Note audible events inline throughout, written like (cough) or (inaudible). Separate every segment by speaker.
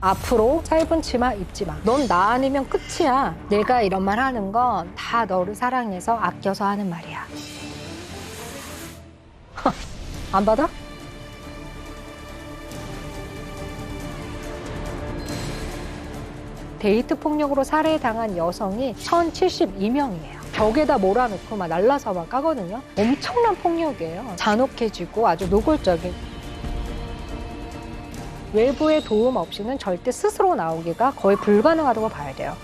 Speaker 1: 앞으로 짧은 치마 입지 마. 넌 나 아니면 끝이야. 내가 이런 말 하는 건 다 너를 사랑해서 아껴서 하는 말이야. 안 받아? 데이트 폭력으로 살해당한 여성이 1,072명이에요. 벽에다 몰아놓고 막 날라서 막 까거든요. 엄청난 폭력이에요. 잔혹해지고 아주 노골적인. 외부의 도움 없이는 절대 스스로 나오기가 거의 불가능하다고 봐야 돼요.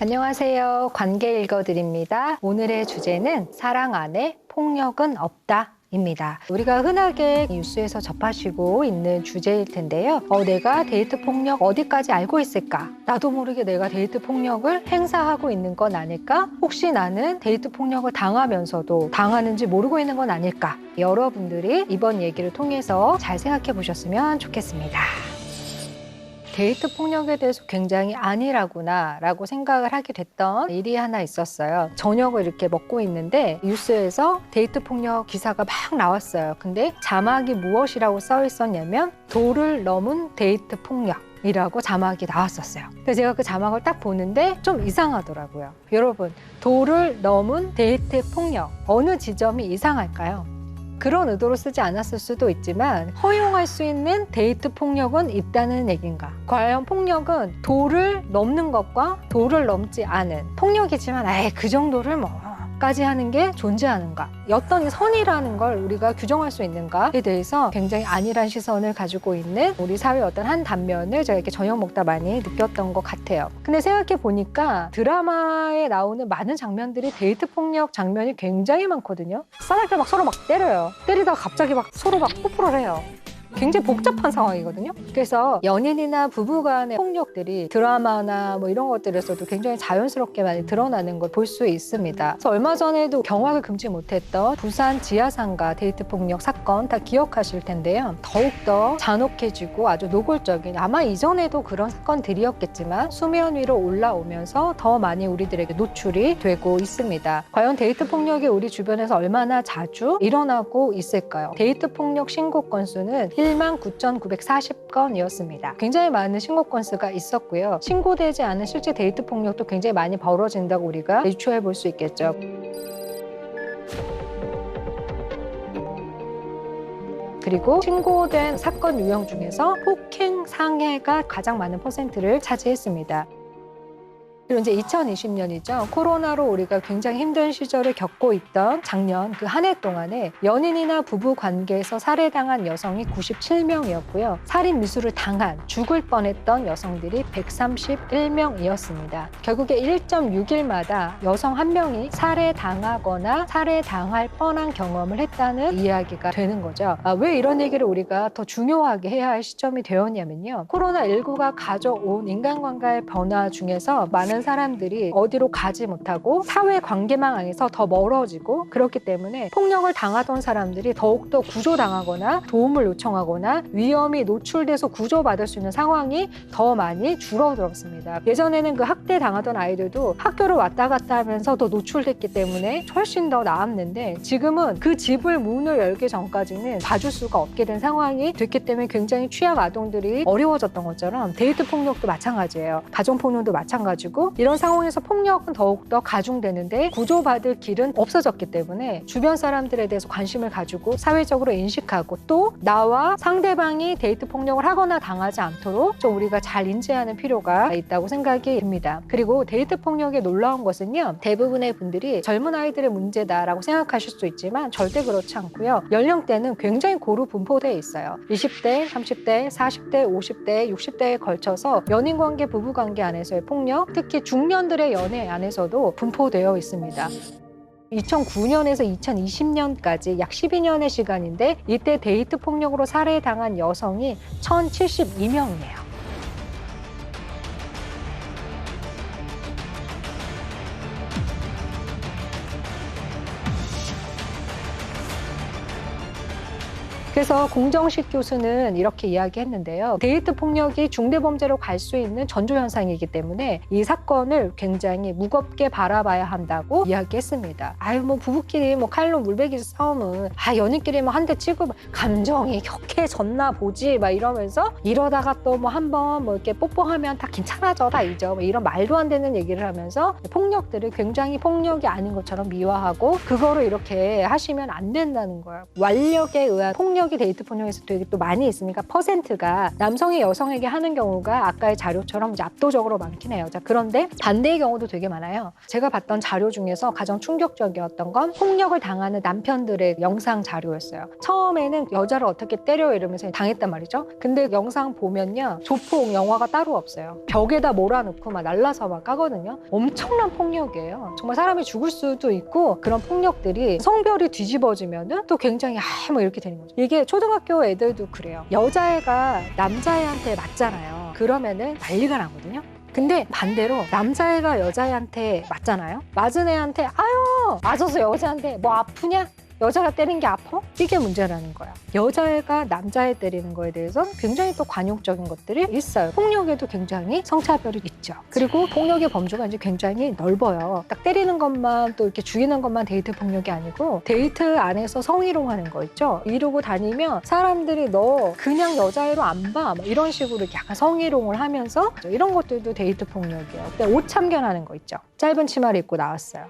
Speaker 1: 안녕하세요. 관계 읽어드립니다. 오늘의 주제는 사랑 안에 폭력은 없다. 입니다. 우리가 흔하게 뉴스에서 접하시고 있는 주제일 텐데요. 어, 내가 데이트 폭력 어디까지 알고 있을까? 나도 모르게 내가 데이트 폭력을 행사하고 있는 건 아닐까? 혹시 나는 데이트 폭력을 당하면서도 당하는지 모르고 있는 건 아닐까? 여러분들이 이번 얘기를 통해서 잘 생각해 보셨으면 좋겠습니다. 데이트 폭력에 대해서 굉장히 아니라구나 라고 생각을 하게 됐던 일이 하나 있었어요. 저녁을 이렇게 먹고 있는데 뉴스에서 데이트 폭력 기사가 막 나왔어요. 근데 자막이 무엇이라고 써 있었냐면 도를 넘은 데이트 폭력. 이라고 자막이 나왔었어요. 그래서 제가 그 자막을 딱 보는데 좀 이상하더라고요. 여러분, 도를 넘은 데이트 폭력. 어느 지점이 이상할까요? 그런 의도로 쓰지 않았을 수도 있지만 허용할 수 있는 데이트 폭력은 있다는 얘긴가? 과연 폭력은 도를 넘는 것과 도를 넘지 않은 폭력이지만 아예 그 정도를 뭐 까지 하는 게 존재하는가? 어떤 선이라는 걸 우리가 규정할 수 있는가에 대해서 굉장히 안일한 시선을 가지고 있는 우리 사회의 어떤 한 단면을 제가 이렇게 저녁 먹다 많이 느꼈던 것 같아요. 근데 생각해 보니까 드라마에 나오는 많은 장면들이 데이트 폭력 장면이 굉장히 많거든요. 싸닥게 막 서로 막 때려요. 때리다가 갑자기 막 서로 막 뽀뽀를 해요. 굉장히 복잡한 상황이거든요. 그래서 연인이나 부부 간의 폭력들이 드라마나 뭐 이런 것들에서도 굉장히 자연스럽게 많이 드러나는 걸 볼 수 있습니다. 그래서 얼마 전에도 경악을 금치 못했던 부산 지하상가 데이트 폭력 사건 다 기억하실 텐데요. 더욱더 잔혹해지고 아주 노골적인 아마 이전에도 그런 사건들이었겠지만 수면 위로 올라오면서 더 많이 우리들에게 노출이 되고 있습니다. 과연 데이트 폭력이 우리 주변에서 얼마나 자주 일어나고 있을까요? 데이트 폭력 신고 건수는 1만 9,940건이었습니다. 굉장히 많은 신고 건수가 있었고요. 신고되지 않은 실제 데이트 폭력도 굉장히 많이 벌어진다고 우리가 유추해 볼 수 있겠죠. 그리고 신고된 사건 유형 중에서 폭행 상해가 가장 많은 퍼센트를 차지했습니다. 그리고 이제 2020년이죠. 코로나로 우리가 굉장히 힘든 시절을 겪고 있던 작년 그 한 해 동안에 연인이나 부부 관계에서 살해당한 여성이 97명이었고요. 살인 미수를 당한 죽을 뻔했던 여성들이 131명이었습니다. 결국에 1.6일마다 여성 한 명이 살해당하거나 살해당할 뻔한 경험을 했다는 이야기가 되는 거죠. 아, 왜 이런 얘기를 우리가 더 중요하게 해야 할 시점이 되었냐면요. 코로나19가 가져온 인간관계의 변화 중에서 많은 사람들이 어디로 가지 못하고 사회 관계망 안에서 더 멀어지고 그렇기 때문에 폭력을 당하던 사람들이 더욱더 구조당하거나 도움을 요청하거나 위험이 노출돼서 구조받을 수 있는 상황이 더 많이 줄어들었습니다. 예전에는 그 학대 당하던 아이들도 학교를 왔다 갔다 하면서 더 노출됐기 때문에 훨씬 더 나았는데 지금은 그 집을 문을 열기 전까지는 봐줄 수가 없게 된 상황이 됐기 때문에 굉장히 취약 아동들이 어려워졌던 것처럼 데이트 폭력도 마찬가지예요. 가정 폭력도 마찬가지고 이런 상황에서 폭력은 더욱더 가중되는데 구조받을 길은 없어졌기 때문에 주변 사람들에 대해서 관심을 가지고 사회적으로 인식하고 또 나와 상대방이 데이트 폭력을 하거나 당하지 않도록 좀 우리가 잘 인지하는 필요가 있다고 생각이 듭니다. 그리고 데이트 폭력의 놀라운 것은요. 대부분의 분들이 젊은 아이들의 문제다라고 생각하실 수 있지만 절대 그렇지 않고요. 연령대는 굉장히 고루 분포되어 있어요. 20대, 30대, 40대, 50대, 60대에 걸쳐서 연인 관계, 부부 관계 안에서의 폭력, 특히 중년들의 연애 안에서도 분포되어 있습니다. 2009년에서 2020년까지 약 12년의 시간인데 이때 데이트 폭력으로 살해당한 여성이 1,072명이에요. 그래서 공정식 교수는 이렇게 이야기했는데요. 데이트 폭력이 중대 범죄로 갈 수 있는 전조 현상이기 때문에 이 사건을 굉장히 무겁게 바라봐야 한다고 이야기했습니다. 아유 뭐 부부끼리 뭐 칼로 물베기 싸움은 아 연인끼리 뭐 한 대 치고 감정이 격해졌나 보지 막 이러면서 이러다가 또 뭐 한번 뭐 이렇게 뽀뽀하면 다 괜찮아져 다 잊어 뭐 이런 말도 안 되는 얘기를 하면서 폭력들을 굉장히 폭력이 아닌 것처럼 미화하고 그거를 이렇게 하시면 안 된다는 거예요. 완력에 의한 폭력 이 데이트 폭력에서 되게 또 많이 있으니까 퍼센트가 남성이 여성에게 하는 경우가 아까의 자료처럼 이제 압도적으로 많긴 해요. 자, 그런데 반대의 경우도 되게 많아요. 제가 봤던 자료 중에서 가장 충격적이었던 건 폭력을 당하는 남편들의 영상 자료였어요. 처음에는 여자를 어떻게 때려 이러면서 당했단 말이죠. 근데 영상 보면요. 조폭 영화가 따로 없어요. 벽에다 몰아놓고 막 날라서 막 까거든요. 엄청난 폭력이에요. 정말 사람이 죽을 수도 있고 그런 폭력들이 성별이 뒤집어지면은 또 굉장히 아뭐 이렇게 되는 거죠. 이게 초등학교 애들도 그래요. 여자애가 남자애한테 맞잖아요. 그러면은 난리가 나거든요. 근데 반대로 남자애가 여자애한테 맞잖아요. 맞은 애한테 아유 맞아서 여자한테 뭐 아프냐? 여자가 때린 게 아파? 이게 문제라는 거야. 여자애가 남자애 때리는 거에 대해서는 굉장히 또 관용적인 것들이 있어요. 폭력에도 굉장히 성차별이 있죠. 그리고 폭력의 범주가 이제 굉장히 넓어요. 딱 때리는 것만 또 이렇게 죽이는 것만 데이트 폭력이 아니고 데이트 안에서 성희롱하는 거 있죠. 이러고 다니면 사람들이 너 그냥 여자애로 안 봐. 막 이런 식으로 약간 성희롱을 하면서 이런 것들도 데이트 폭력이에요. 옷 참견하는 거 있죠. 짧은 치마를 입고 나왔어요.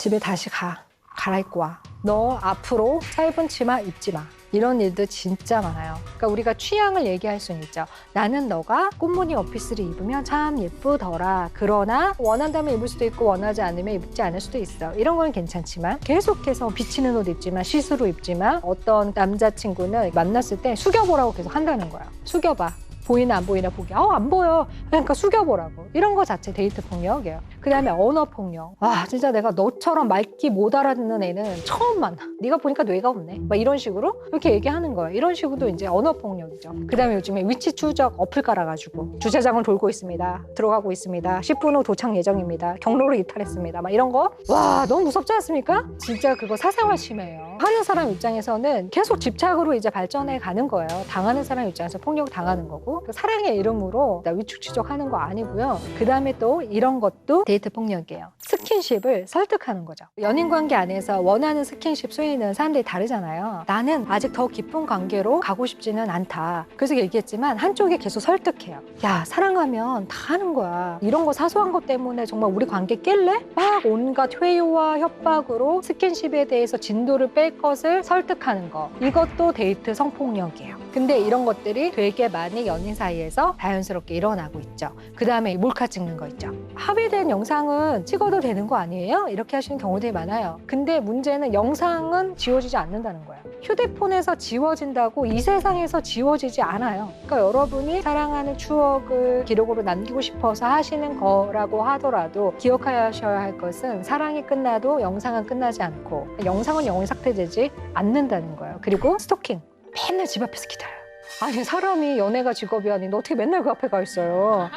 Speaker 1: 집에 다시 가. 갈아입고 와. 너 앞으로 짧은 치마 입지 마. 이런 일도 진짜 많아요. 그러니까 우리가 취향을 얘기할 수는 있죠. 나는 너가 꽃무늬 원피스를 입으면 참 예쁘더라. 그러나 원한다면 입을 수도 있고 원하지 않으면 입지 않을 수도 있어. 이런 건 괜찮지만 계속해서 비치는 옷 입지만 시스루 입지만 어떤 남자친구는 만났을 때 숙여보라고 계속 한다는 거야. 숙여봐. 보이나 안 보이나 보기. 어, 안 보여. 그러니까 숙여보라고. 이런 거 자체 데이트 폭력이에요. 그 다음에 언어 폭력. 와, 진짜 내가 너처럼 맑기 못 알아듣는 애는 처음 만나. 네가 보니까 뇌가 없네. 막 이런 식으로 이렇게 얘기하는 거예요. 이런 식으로도 이제 언어 폭력이죠. 그 다음에 요즘에 위치 추적 어플 깔아가지고 주차장을 돌고 있습니다. 들어가고 있습니다. 10분 후 도착 예정입니다. 경로를 이탈했습니다. 막 이런 거. 와, 너무 무섭지 않습니까? 진짜 그거 사생활 침해예요. 하는 사람 입장에서는 계속 집착으로 이제 발전해 가는 거예요. 당하는 사람 입장에서 폭력 당하는 거고 그 사랑의 이름으로 나 위축 추적하는 거 아니고요. 그 다음에 또 이런 것도 데이트 폭력이에요. 스킨십을 설득하는 거죠. 연인 관계 안에서 원하는 스킨십 수위는 사람들이 다르잖아요. 나는 아직 더 깊은 관계로 가고 싶지는 않다. 그래서 얘기했지만 한쪽이 계속 설득해요. 야 사랑하면 다 하는 거야. 이런 거 사소한 것 때문에 정말 우리 관계 깰래? 막 온갖 회유와 협박으로 스킨십에 대해서 진도를 뺄 것을 설득하는 거. 이것도 데이트 성폭력이에요. 근데 이런 것들이 되게 많이 연인 사이에서 자연스럽게 일어나고 있죠. 그 다음에 몰카 찍는 거 있죠. 합의된 영상은 찍어도 되는 거 아니에요? 이렇게 하시는 경우들이 많아요. 근데 문제는 영상은 지워지지 않는다는 거예요. 휴대폰에서 지워진다고 이 세상에서 지워지지 않아요. 그러니까 여러분이 사랑하는 추억을 기록으로 남기고 싶어서 하시는 거라고 하더라도 기억하셔야 할 것은 사랑이 끝나도 영상은 끝나지 않고 영상은 영원히 삭제되지 않는다는 거예요. 그리고 스토킹. 맨날 집 앞에서 기다려요. 아니 사람이 연애가 직업이 아닌데 어떻게 맨날 그 앞에 가 있어요.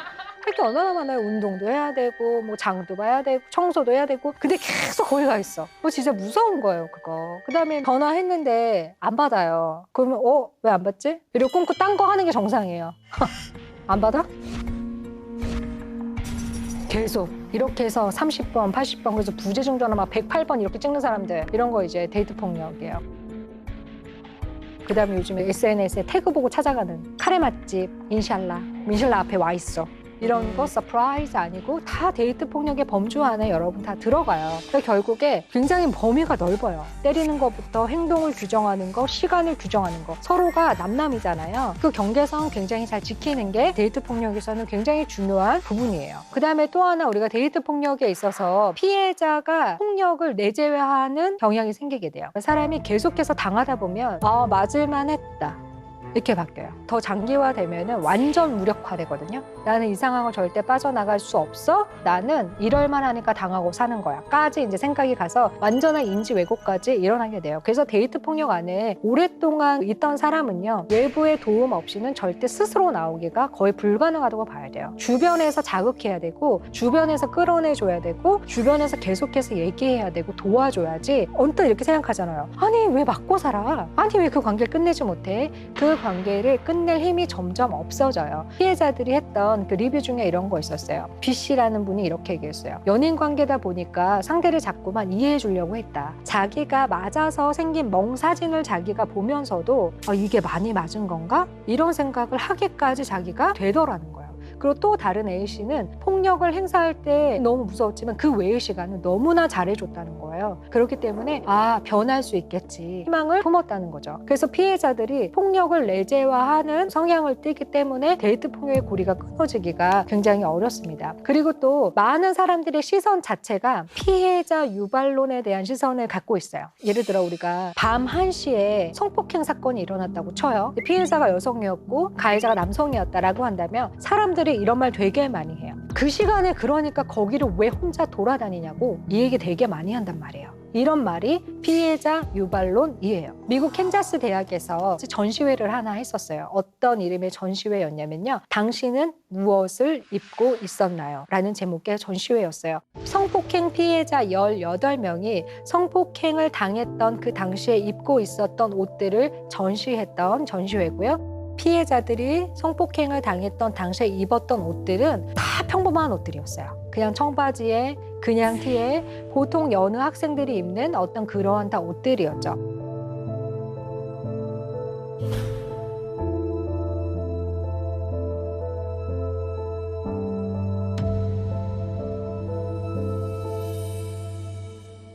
Speaker 1: 할 게 얼마나 많아요. 운동도 해야 되고 뭐 장도 봐야 되고 청소도 해야 되고 근데 계속 거기 가 있어. 그거 진짜 무서운 거예요 그거. 그다음에 전화했는데 안 받아요. 그러면 어 왜 안 받지? 이러고 끊고 딴 거 하는 게 정상이에요. (laughs) 안 받아? 계속 이렇게 해서 30번, 80번 그래서 부재중 전화 막 108번 이렇게 찍는 사람들 이런 거 이제 데이트 폭력이에요. 그다음에 요즘에 SNS에 태그 보고 찾아가는 카레 맛집 인샬라 민실라 앞에 와 있어. 이런 거 서프라이즈 아니고 다 데이트 폭력의 범주 안에 여러분 다 들어가요. 그러니까 결국에 굉장히 범위가 넓어요. 때리는 것부터 행동을 규정하는 거, 시간을 규정하는 거. 서로가 남남이잖아요. 그 경계선 굉장히 잘 지키는 게 데이트 폭력에서는 굉장히 중요한 부분이에요. 그 다음에 또 하나 우리가 데이트 폭력에 있어서 피해자가 폭력을 내재화하는 경향이 생기게 돼요. 사람이 계속해서 당하다 보면 아 맞을만 했다. 이렇게 바뀌어요. 더 장기화되면은 완전 무력화되거든요. 나는 이 상황을 절대 빠져나갈 수 없어. 나는 이럴만 하니까 당하고 사는 거야.까지 이제 생각이 가서 완전한 인지 왜곡까지 일어나게 돼요. 그래서 데이트 폭력 안에 오랫동안 있던 사람은요 외부의 도움 없이는 절대 스스로 나오기가 거의 불가능하다고 봐야 돼요. 주변에서 자극해야 되고 주변에서 끌어내줘야 되고 주변에서 계속해서 얘기해야 되고 도와줘야지 언뜻 이렇게 생각하잖아요. 아니 왜 맞고 살아? 아니 왜 그 관계를 끝내지 못해? 그 관계를 끝낼 힘이 점점 없어져요. 피해자들이 했던 그 리뷰 중에 이런 거 있었어요. B 씨라는 분이 이렇게 얘기했어요. 연인 관계다 보니까 상대를 자꾸만 이해해 주려고 했다. 자기가 맞아서 생긴 멍 사진을 자기가 보면서도 아, 이게 많이 맞은 건가? 이런 생각을 하기까지 자기가 되더라는 거예요. 그리고 또 다른 A 씨는 폭력을 행사할 때 너무 무서웠지만 그 외의 시간은 너무나 잘해줬다는 거예요. 그렇기 때문에 아 변할 수 있겠지 희망을 품었다는 거죠. 그래서 피해자들이 폭력을 내재화하는 성향을 띠기 때문에 데이트 폭력의 고리가 끊어지기가 굉장히 어렵습니다. 그리고 또 많은 사람들의 시선 자체가 피해자 유발론에 대한 시선을 갖고 있어요. 예를 들어 우리가 밤 1시에 성폭행 사건이 일어났다고 쳐요. 피해자가 여성이었고 가해자가 남성이었다라고 한다면 사람들이 이런 말 되게 많이 해요. 그 시간에 그러니까 거기를 왜 혼자 돌아다니냐고 이 얘기 되게 많이 한단 말이에요. 이런 말이 피해자 유발론이에요. 미국 캔자스 대학에서 전시회를 하나 했었어요. 어떤 이름의 전시회였냐면요. 당신은 무엇을 입고 있었나요? 라는 제목의 전시회였어요. 성폭행 피해자 18명이 성폭행을 당했던 그 당시에 입고 있었던 옷들을 전시했던 전시회고요. 피해자들이 성폭행을 당했던 당시에 입었던 옷들은 다 평범한 옷들이었어요. 그냥 청바지에 그냥 티에 보통 여느 학생들이 입는 어떤 그러한 다 옷들이었죠.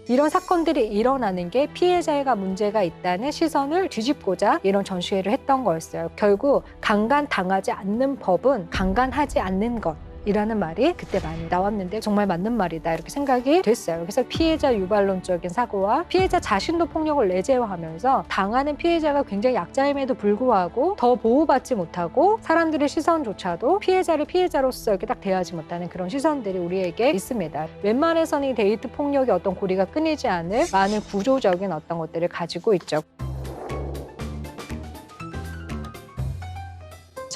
Speaker 1: 이런 사건들이 일어나는 게 피해자가 문제가 있다는 시선을 뒤집고자 이런 전시회를 했던 거였어요. 결국 강간 당하지 않는 법은 강간하지 않는 것. 이라는 말이 그때 많이 나왔는데 정말 맞는 말이다 이렇게 생각이 됐어요. 그래서 피해자 유발론적인 사고와 피해자 자신도 폭력을 내재화하면서 당하는 피해자가 굉장히 약자임에도 불구하고 더 보호받지 못하고 사람들의 시선조차도 피해자를 피해자로서 이렇게 딱 대하지 못하는 그런 시선들이 우리에게 있습니다. 웬만해서는 이 데이트 폭력의 어떤 고리가 끊이지 않을 많은 구조적인 어떤 것들을 가지고 있죠.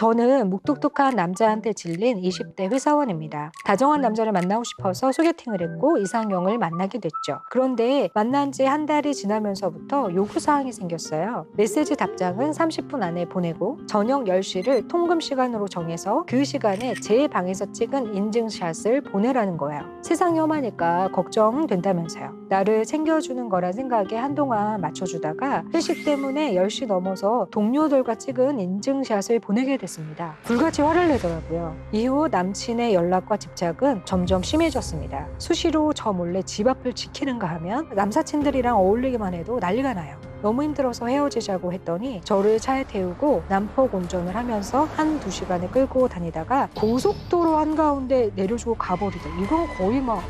Speaker 1: 저는 묵뚝뚝한 남자한테 질린 20대 회사원입니다. 다정한 남자를 만나고 싶어서 소개팅을 했고 이상형을 만나게 됐죠. 그런데 만난 지 한 달이 지나면서부터 요구사항이 생겼어요. 메시지 답장은 30분 안에 보내고 저녁 10시를 통금 시간으로 정해서 그 시간에 제 방에서 찍은 인증샷을 보내라는 거예요. 세상이 험하니까 걱정된다면서요. 나를 챙겨주는 거란 생각에 한동안 맞춰주다가 회식 때문에 10시 넘어서 동료들과 찍은 인증샷을 보내게 됐 습니다. 불같이 화를 내더라고요. 이후 남친의 연락과 집착은 점점 심해졌습니다. 수시로 저 몰래 집 앞을 지키는가 하면 남사친들이랑 어울리기만 해도 난리가 나요. 너무 힘들어서 헤어지자고 했더니 저를 차에 태우고 남폭 운전을 하면서 한 두 시간을 끌고 다니다가 고속도로 한가운데 내려주고 가버리다. 이건 거의 막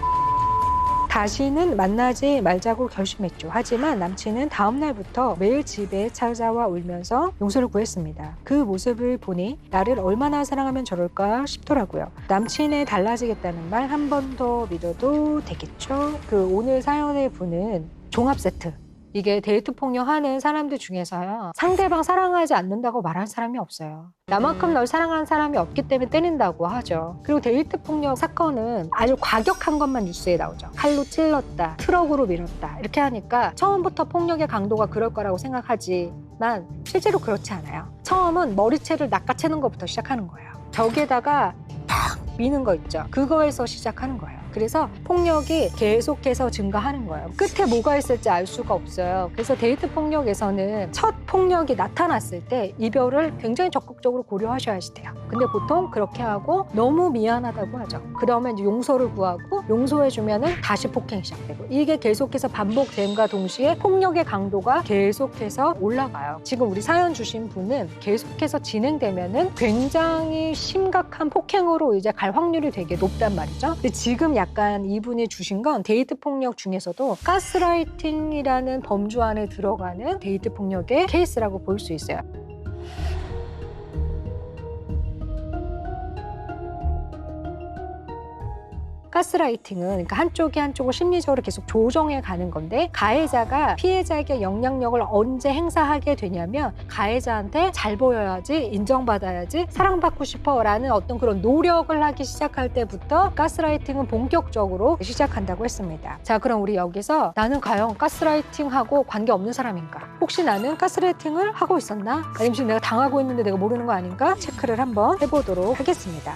Speaker 1: 다시는 만나지 말자고 결심했죠. 하지만 남친은 다음 날부터 매일 집에 찾아와 울면서 용서를 구했습니다. 그 모습을 보니 나를 얼마나 사랑하면 저럴까 싶더라고요. 남친의 달라지겠다는 말 한 번 더 믿어도 되겠죠? 그 오늘 사연의 분은 종합 세트 이게 데이트 폭력하는 사람들 중에서요. 상대방 사랑하지 않는다고 말하는 사람이 없어요. 나만큼 널 사랑하는 사람이 없기 때문에 때린다고 하죠. 그리고 데이트 폭력 사건은 아주 과격한 것만 뉴스에 나오죠. 칼로 찔렀다, 트럭으로 밀었다 이렇게 하니까 처음부터 폭력의 강도가 그럴 거라고 생각하지만 실제로 그렇지 않아요. 처음은 머리채를 낚아채는 것부터 시작하는 거예요. 벽에다가 팍 미는 거 있죠. 그거에서 시작하는 거예요. 그래서 폭력이 계속해서 증가하는 거예요. 끝에 뭐가 있을지 알 수가 없어요. 그래서 데이트 폭력에서는 첫 폭력이 나타났을 때 이별을 굉장히 적극적으로 고려하셔야 돼요. 근데 보통 그렇게 하고 너무 미안하다고 하죠. 그러면 용서를 구하고 용서해주면은 다시 폭행이 시작되고 이게 계속해서 반복됨과 동시에 폭력의 강도가 계속해서 올라가요. 지금 우리 사연 주신 분은 계속해서 진행되면은 굉장히 심각한 폭행으로 이제 갈 확률이 되게 높단 말이죠. 근데 지금 약간 이분이 주신 건 데이트 폭력 중에서도 가스라이팅이라는 범주 안에 들어가는 데이트 폭력의 케이스라고 볼 수 있어요. 가스라이팅은 그러니까 한쪽이 한쪽을 심리적으로 계속 조정해 가는 건데 가해자가 피해자에게 영향력을 언제 행사하게 되냐면 가해자한테 잘 보여야지 인정받아야지 사랑받고 싶어라는 어떤 그런 노력을 하기 시작할 때부터 가스라이팅은 본격적으로 시작한다고 했습니다. 자 그럼 우리 여기서 나는 과연 가스라이팅하고 관계 없는 사람인가? 혹시 나는 가스라이팅을 하고 있었나? 아니면 지금 내가 당하고 있는데 내가 모르는 거 아닌가? 체크를 한번 해보도록 하겠습니다.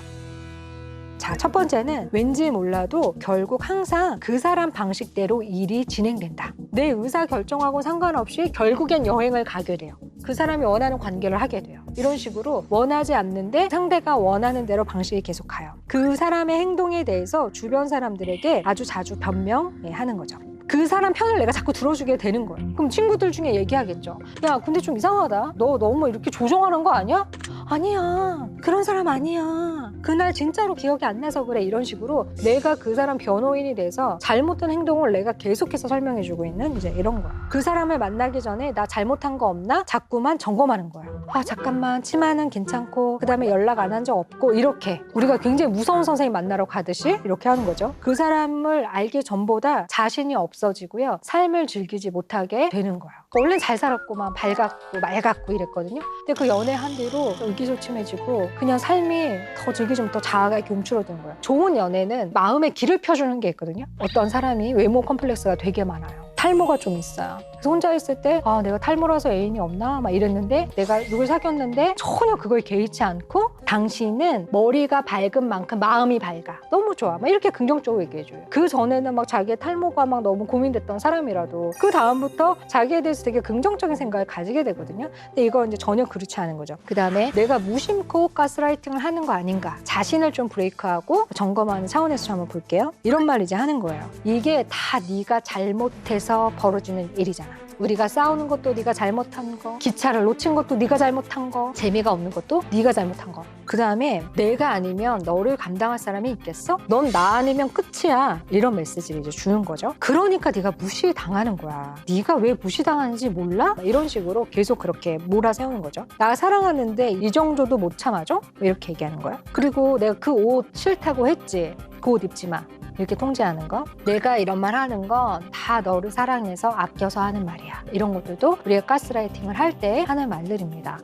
Speaker 1: 자, 첫 번째는 왠지 몰라도 결국 항상 그 사람 방식대로 일이 진행된다. 내 의사 결정하고 상관없이 결국엔 여행을 가게 돼요. 그 사람이 원하는 관계를 하게 돼요. 이런 식으로 원하지 않는데 상대가 원하는 대로 방식이 계속 가요. 그 사람의 행동에 대해서 주변 사람들에게 아주 자주 변명하는 거죠. 그 사람 편을 내가 자꾸 들어주게 되는 거예요. 그럼 친구들 중에 얘기하겠죠. 야, 근데 좀 이상하다. 너 너무 이렇게 조종하는 거 아니야? 아니야. 그런 사람 아니야. 그날 진짜로 기억이 안 나서 그래. 이런 식으로 내가 그 사람 변호인이 돼서 잘못된 행동을 내가 계속해서 설명해주고 있는 이제 이런 거야. 그 사람을 만나기 전에 나 잘못한 거 없나? 자꾸만 점검하는 거야. 아, 잠깐만. 치마는 괜찮고, 그 다음에 연락 안 한 적 없고, 이렇게. 우리가 굉장히 무서운 선생님 만나러 가듯이 이렇게 하는 거죠. 그 사람을 알기 전보다 자신이 없어지고요. 삶을 즐기지 못하게 되는 거예요. 원래 잘 살았고만 밝았고 맑았고 이랬거든요. 근데 그 연애한 뒤로 의기소침해지고 그냥 삶이 더 즐기지 더 자아가 이렇게 움츠러드는 거예요. 좋은 연애는 마음의 길을 펴주는 게 있거든요. 어떤 사람이 외모 컴플렉스가 되게 많아요. 탈모가 좀 있어요. 그래서 혼자 있을 때, 아, 내가 탈모라서 애인이 없나? 막 이랬는데, 내가 누굴 사귀었는데, 전혀 그걸 개의치 않고, 당신은 머리가 밝은 만큼 마음이 밝아. 너무 좋아. 막 이렇게 긍정적으로 얘기해줘요. 그 전에는 막 자기의 탈모가 막 너무 고민됐던 사람이라도, 그 다음부터 자기에 대해서 되게 긍정적인 생각을 가지게 되거든요. 근데 이거 이제 전혀 그렇지 않은 거죠. 그 다음에 내가 무심코 가스라이팅을 하는 거 아닌가. 자신을 좀 브레이크하고 점검하는 차원에서 한번 볼게요. 이런 말 이제 하는 거예요. 이게 다 네가 잘못해서 벌어지는 일이잖아. 우리가 싸우는 것도 네가 잘못한 거, 기차를 놓친 것도 네가 잘못한 거, 재미가 없는 것도 네가 잘못한 거. 그 다음에 내가 아니면 너를 감당할 사람이 있겠어? 넌 나 아니면 끝이야. 이런 메시지를 이제 주는 거죠. 그러니까 네가 무시당하는 거야. 네가 왜 무시당하는지 몰라? 이런 식으로 계속 그렇게 몰아세우는 거죠. 나 사랑하는데 이 정도도 못 참아줘? 이렇게 얘기하는 거야. 그리고 내가 그 옷 싫다고 했지. 그 옷 입지 마. 이렇게 통제하는 거. 내가 이런 말 하는 건 다 너를 사랑해서 아껴서 하는 말이야. 이런 것들도 우리가 가스라이팅을 할 때 하는 말들입니다.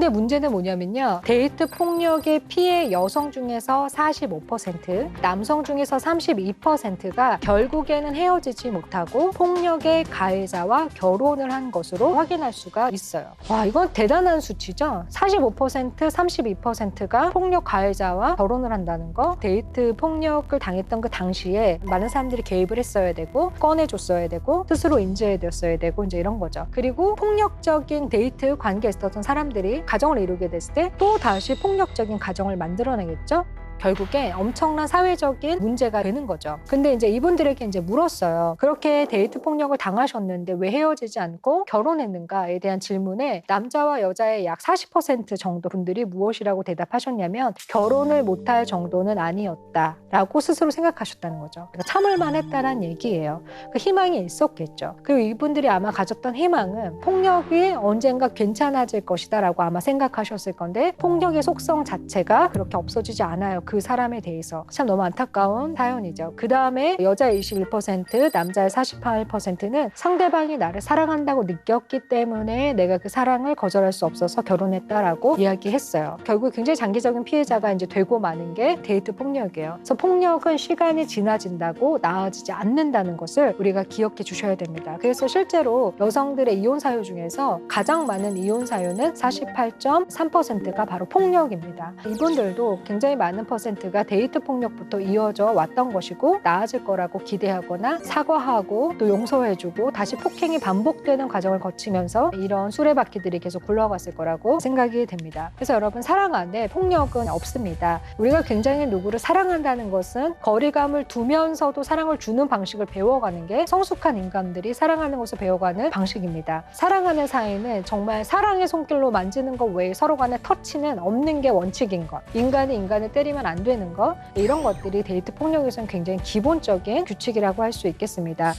Speaker 1: 근데 문제는 뭐냐면요. 데이트 폭력의 피해 여성 중에서 45%, 남성 중에서 32%가 결국에는 헤어지지 못하고 폭력의 가해자와 결혼을 한 것으로 확인할 수가 있어요. 와, 이건 대단한 수치죠? 45%, 32%가 폭력 가해자와 결혼을 한다는 거. 데이트 폭력을 당했던 그 당시에 많은 사람들이 개입을 했어야 되고, 꺼내줬어야 되고, 스스로 인지해뒀어야 되고, 이제 이런 거죠. 그리고 폭력적인 데이트 관계에 있었던 사람들이 가정을 이루게 됐을 때 또 다시 폭력적인 가정을 만들어내겠죠. 결국에 엄청난 사회적인 문제가 되는 거죠. 근데 이제 이분들에게 이제 물었어요. 그렇게 데이트 폭력을 당하셨는데 왜 헤어지지 않고 결혼했는가에 대한 질문에 남자와 여자의 약 40% 정도 분들이 무엇이라고 대답하셨냐면 결혼을 못할 정도는 아니었다라고 스스로 생각하셨다는 거죠. 그러니까 참을만 했다는 얘기예요. 그 희망이 있었겠죠. 그리고 이분들이 아마 가졌던 희망은 폭력이 언젠가 괜찮아질 것이다라고 아마 생각하셨을 건데 폭력의 속성 자체가 그렇게 없어지지 않아요. 그 사람에 대해서 참 너무 안타까운 사연이죠. 그 다음에 여자의 21%, 남자의 48%는 상대방이 나를 사랑한다고 느꼈기 때문에 내가 그 사랑을 거절할 수 없어서 결혼했다라고 이야기했어요. 결국 굉장히 장기적인 피해자가 이제 되고 마는 게 데이트 폭력이에요. 그래서 폭력은 시간이 지나진다고 나아지지 않는다는 것을 우리가 기억해 주셔야 됩니다. 그래서 실제로 여성들의 이혼 사유 중에서 가장 많은 이혼 사유는 48.3%가 바로 폭력입니다. 이분들도 굉장히 많은 퍼센트 가 데이트 폭력부터 이어져 왔던 것이고 나아질 거라고 기대하거나 사과하고 또 용서해주고 다시 폭행이 반복되는 과정을 거치면서 이런 수레바퀴들이 계속 굴러갔을 거라고 생각이 됩니다. 그래서 여러분 사랑 안에 폭력은 없습니다. 우리가 굉장히 누구를 사랑한다는 것은 거리감을 두면서도 사랑을 주는 방식을 배워가는 게 성숙한 인간들이 사랑하는 것을 배워가는 방식입니다. 사랑하는 사이는 정말 사랑의 손길로 만지는 것 외에 서로 간의 터치는 없는 게 원칙인 것. 인간이 인간을 때리면 안 되는 것. 이런 것들이 데이트 폭력에서는 굉장히 기본적인 규칙이라고 할 수 있겠습니다.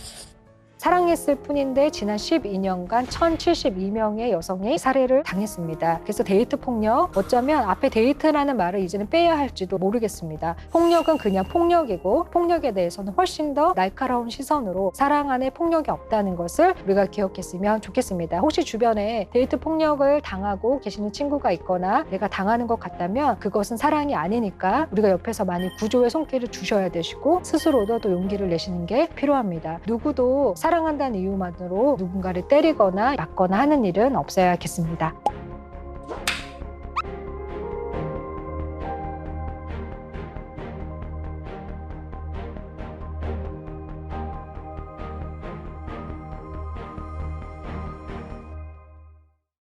Speaker 1: 사랑했을 뿐인데 지난 12년간 1,072명의 여성이 살해를 당했습니다. 그래서 데이트 폭력 어쩌면 앞에 데이트라는 말을 이제는 빼야 할지도 모르겠습니다. 폭력은 그냥 폭력이고 폭력에 대해서는 훨씬 더 날카로운 시선으로 사랑 안에 폭력이 없다는 것을 우리가 기억했으면 좋겠습니다. 혹시 주변에 데이트 폭력을 당하고 계시는 친구가 있거나 내가 당하는 것 같다면 그것은 사랑이 아니니까 우리가 옆에서 많이 구조의 손길을 주셔야 되시고 스스로도 또 용기를 내시는 게 필요합니다. 누구도 사랑한다는 이유만으로 누군가를 때리거나 맞거나 하는 일은 없어야겠습니다.